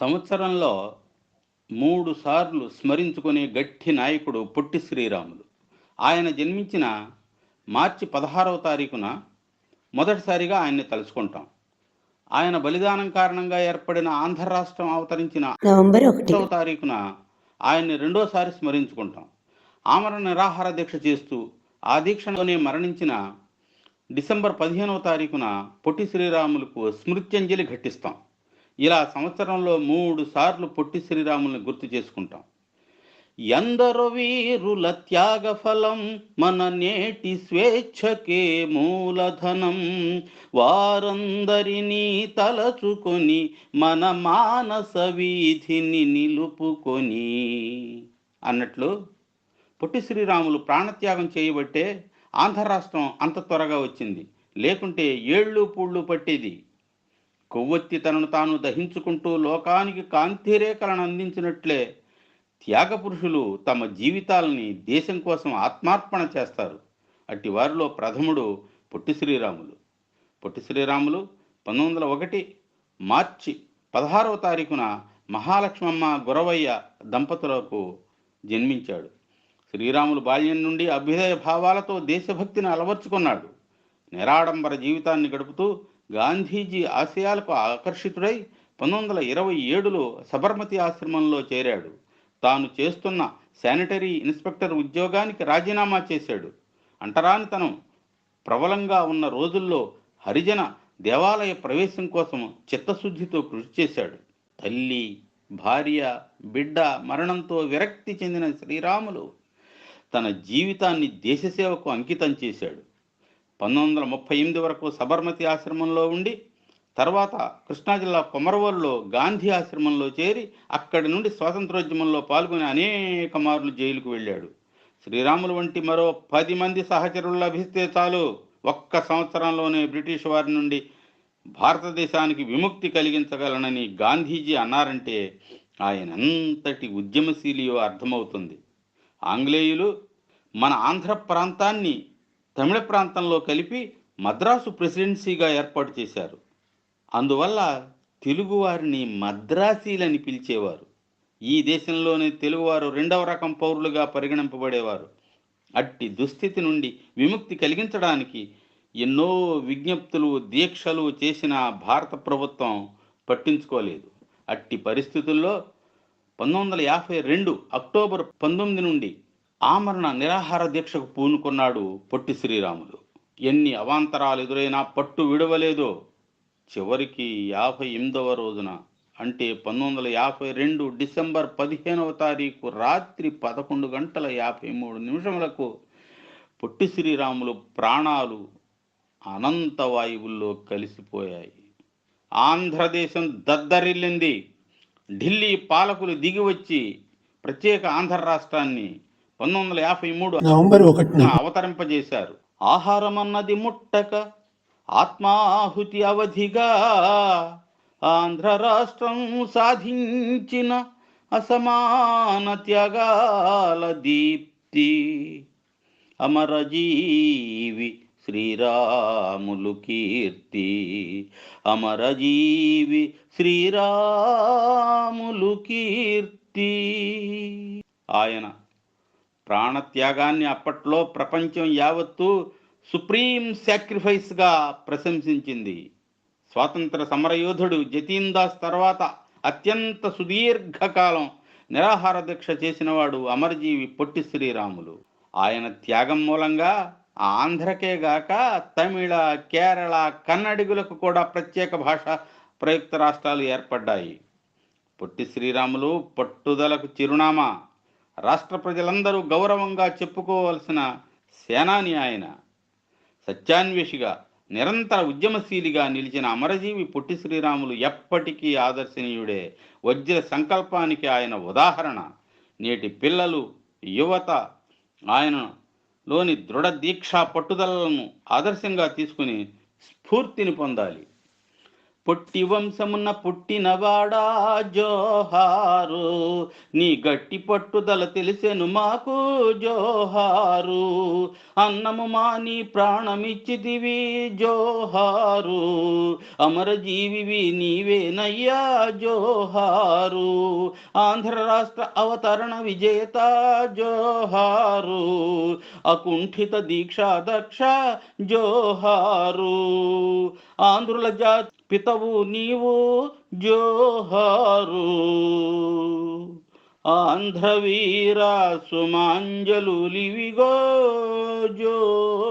సంవత్సరంలో మూడు సార్లు స్మరించుకునే గట్టి నాయకుడు పొట్టి శ్రీరాములు. ఆయన జన్మించిన మార్చి పదహారవ తారీఖున మొదటిసారిగా ఆయన్ని తలుచుకుంటాం. ఆయన బలిదానం కారణంగా ఏర్పడిన ఆంధ్ర రాష్ట్రం అవతరించిన నవంబర్ ఒకటి. ఒకటవ తారీఖున ఆయన్ని రెండోసారి స్మరించుకుంటాం. ఆమరణ నిరాహార దీక్ష చేస్తూ ఆ దీక్షలోనే మరణించిన డిసెంబర్ పదిహేనవ తారీఖున పొట్టి శ్రీరాములకు స్మృత్యంజలి ఘటిస్తాం. ఇలా సంవత్సరంలో మూడు సార్లు పొట్టి శ్రీరాముల్ని గుర్తు చేసుకుంటాం. ఎందరో వీరుల త్యాగ ఫలం మన నేటి స్వేచ్ఛకే మూలధనం. వారందరినీ తలచుకొని మన మానస వీధిని నిలుపుకొని అన్నట్లు పొట్టి శ్రీరాములు ప్రాణత్యాగం చేయబట్టే ఆంధ్ర రాష్ట్రం అంత త్వరగా వచ్చింది. లేకుంటే ఏళ్ళు పూళ్ళు పట్టేది. కొవ్వొత్తి తనను తాను దహించుకుంటూ లోకానికి కాంతిరేఖలను అందించినట్లే త్యాగ పురుషులు తమ జీవితాలని దేశం కోసం ఆత్మార్పణ చేస్తారు. అట్టి వారిలో ప్రథముడు పొట్టి శ్రీరాములు. పొట్టి శ్రీరాములు పంతొమ్మిది వందల ఒకటి మార్చి పదహారవ తారీఖున మహాలక్ష్మమ్మ గురవయ్య దంపతులకు జన్మించాడు. శ్రీరాములు బాల్యం నుండి అభ్యుదయ భావాలతో దేశభక్తిని అలవర్చుకున్నాడు. నిరాడంబర జీవితాన్ని గడుపుతూ గాంధీజీ ఆశయాలకు ఆకర్షితుడై పంతొమ్మిది వందల ఇరవై ఏడులో సబర్మతి ఆశ్రమంలో చేరాడు. తాను చేస్తున్న శానిటరీ ఇన్స్పెక్టర్ ఉద్యోగానికి రాజీనామా చేశాడు. అంటరానితనం ప్రబలంగా ఉన్న రోజుల్లో హరిజన దేవాలయ ప్రవేశం కోసం చిత్తశుద్ధితో కృషి చేశాడు. తల్లి భార్య బిడ్డ మరణంతో విరక్తి చెందిన శ్రీరాములు తన జీవితాన్ని దేశసేవకు అంకితం చేశాడు. పంతొమ్మిది వందల ముప్పై ఎనిమిది వరకు సబర్మతి ఆశ్రమంలో ఉండి తర్వాత కృష్ణా జిల్లా కొమరవోలులో గాంధీ ఆశ్రమంలో చేరి అక్కడి నుండి స్వాతంత్రోద్యమంలో పాల్గొని అనేక మార్లు జైలుకు వెళ్ళాడు. శ్రీరాములు వంటి మరో పది మంది సహచరులు లభిస్తే చాలు. ఒక్క సంవత్సరంలోనే బ్రిటిష్ వారి నుండి భారతదేశానికి విముక్తి కలిగించగలనని గాంధీజీ అన్నారంటే ఆయన అంతటి ఉద్యమశీలియో అర్థమవుతుంది. ఆంగ్లేయులు మన ఆంధ్ర ప్రాంతాన్ని తమిళ ప్రాంతంలో కలిపి మద్రాసు ప్రెసిడెన్సీగా ఏర్పాటు చేశారు. అందువల్ల తెలుగువారిని మద్రాసీలని పిలిచేవారు. ఈ దేశంలోని తెలుగువారు రెండవ రకం పౌరులుగా పరిగణింపబడేవారు. అట్టి దుస్థితి నుండి విముక్తి కలిగించడానికి ఎన్నో విజ్ఞప్తులు దీక్షలు చేసిన భారత ప్రభుత్వం పట్టించుకోలేదు. అట్టి పరిస్థితుల్లో పంతొమ్మిది వందల యాభై రెండు అక్టోబర్ పంతొమ్మిది నుండి ఆమరణ నిరాహార దీక్షకు పూనుకున్నాడు పొట్టి శ్రీరాములు. ఎన్ని అవాంతరాలు ఎదురైనా పట్టు విడవలేదో. చివరికి యాభై ఎనిమిదవ రోజున అంటే పంతొమ్మిది వందల యాభై రెండు డిసెంబర్ పదిహేనవ తారీఖు రాత్రి పదకొండు గంటల యాభై మూడు నిమిషములకు పొట్టి శ్రీరాములు ప్రాణాలు అనంత వాయువుల్లో కలిసిపోయాయి. ఆంధ్రదేశం దద్దరిల్లింది. ఢిల్లీ పాలకులు దిగివచ్చి ప్రత్యేక ఆంధ్ర రాష్ట్రాన్ని పంతొమ్మిది వందల యాభై మూడు నవంబర్ ఒకటిన. అవతరింపజేశారు. ఆహారం అన్నది ముట్టక ఆత్మాహుతి అవధిగా ఆంధ్ర రాష్ట్రం సాధించిన అసమాన త్యాగాల దీప్తి. అమరజీవి శ్రీరాములు కీర్తి. అమరజీవి శ్రీరాములు కీర్తి. ఆయన ప్రాణత్యాగాన్ని అప్పట్లో ప్రపంచం యావత్తు సుప్రీం సాక్రిఫైస్గా ప్రశంసించింది. స్వాతంత్ర సమరయోధుడు జతీన్ దాస్ తర్వాత అత్యంత సుదీర్ఘకాలం నిరాహార దీక్ష చేసినవాడు అమరజీవి పొట్టి శ్రీరాములు. ఆయన త్యాగం మూలంగా ఆంధ్రకే గాక తమిళ కేరళ కన్నడిగులకు కూడా ప్రత్యేక భాష ప్రయుక్త రాష్ట్రాలు ఏర్పడ్డాయి. పొట్టి శ్రీరాములు పట్టుదలకు చిరునామా రాష్ట్ర ప్రజలందరూ గౌరవంగా చెప్పుకోవలసిన సేనాని ఆయన. సత్యాన్వేషిగా నిరంతర ఉద్యమశీలిగా నిలిచిన అమరజీవి పొట్టి శ్రీరాములు ఎప్పటికీ ఆదర్శనీయుడే. వజ్ర సంకల్పానికి ఆయన ఉదాహరణ. నేటి పిల్లలు యువత ఆయనలోని దృఢ దీక్షా పట్టుదలను ఆదర్శంగా తీసుకుని స్ఫూర్తిని పొందాలి. పొట్టి వంశమున పుట్టినవాడా జోహారు? నీ గట్టి పట్టుదల తెలిసెను మాకు జోహారు. అన్నము మాని ప్రాణమిచ్చిదివి జోహారు. అమరజీవివి నీవేనయ్యా జోహారు. ఆంధ్ర రాష్ట్ర అవతరణ విజేత జోహారు. అకుంఠిత దీక్షా దక్ష జోహారు. ఆంధ్రుల జాతి పితవు నీవు జోహారు. ఆంధ్రవీరా సుమాంజలు లివిగో జోహారు.